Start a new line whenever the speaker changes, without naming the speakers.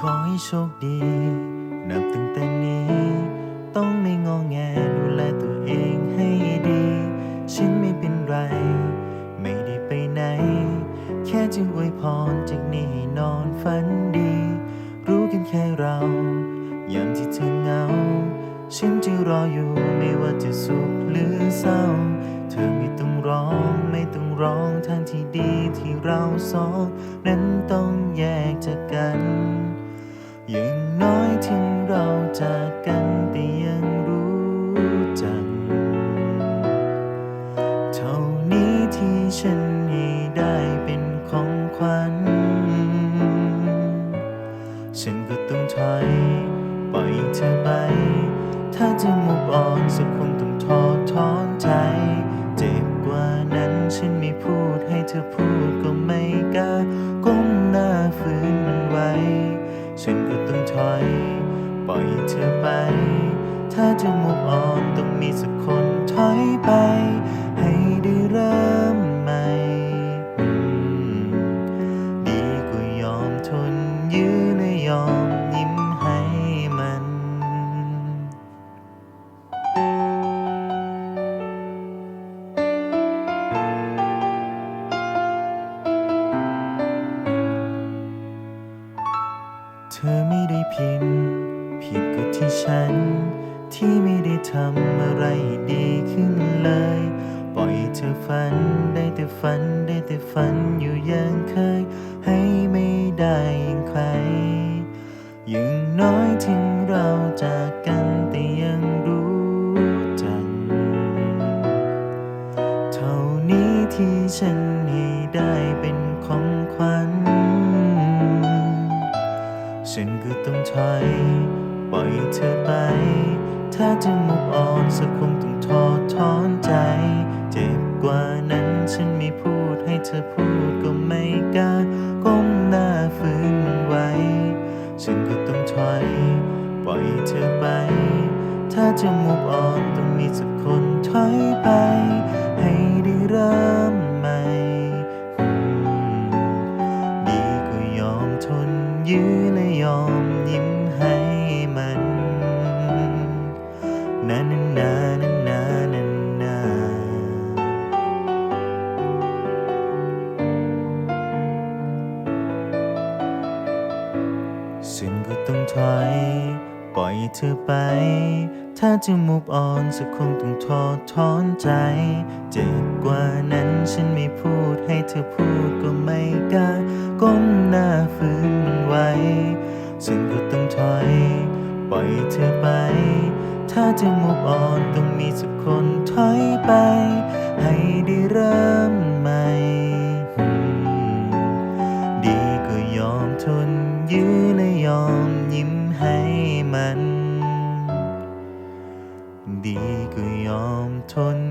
ขอให้โชคดี นับตั้งแต่นี้ ต้องไม่งอแงดูแลตัวเองให้ดี ฉันไม่เป็นไร ไม่ได้ไปไหน แค่จะอวยพรจากนี้ให้นอนฝันดี รู้กันแค่เรายามที่เธอเหงา ฉันจะรออยู่ไม่ว่าจะสุขหรือเศร้า เธอไม่ต้องร้องไม่ต้องร้องทางที่ดีที่เราสอง นั้นต้อง ขวัญ ฉันก็ต้องถอยปล่อยเธอไป ถ้าจะมุกอ่อนสักคงต้องทอดถอนใจ เจ็บกว่านั้นฉันไม่พูดให้เธอพูดก็ไม่กล้าก้มหน้าฝืนมันไว้ ฉันก็ต้องถอยปล่อยเธอไป ถ้าจะมุกอ่อนต้องมีสักคน ฉัน ที่ไม่ได้ทำอะไรดีขึ้นเลย ปล่อยเธอฝันได้แต่ฝันได้แต่ฝันอยู่อย่างเคย ให้ไม่ได้อย่างใครอย่างน้อยถึงเราจากกันแต่ยังรู้จักเท่านี้ที่ฉันให้ได้เป็นของขวัญฉันก็ต้องถอย ล่อยเธอไป ถ้าจะมุกอ่อนสักคงต้องทอดถอนใจ เจ็บกว่านั้นฉันไม่พูดให้เธอพูดก็ไม่กล้าก้มหน้าฝืนมันไว้ ฉันก็ต้องถอย ปล่อยเธอไป ถ้าจะมุกอ่อนต้องมีสักคนถอยไป ให้ได้เริ่มใหม่ ดีกว่ายอมทนยื้อและยอม ฉันก็ต้องถอย ปล่อยเธอไป ถ้าจะมุกอ่อนสักคงต้องทอดถอนใจ เจ็บกว่านั้นฉันไม่พูดให้เธอพูดก็ไม่กล้าก้มหน้าฝืนมันไว้ฉันก็ต้องถอย ปล่อยเธอไป ถ้าจะมุกอ่อนต้องมีสักคนถอยไป ให้ได้เริ่ม ดีกว่ายอมทนยื้อ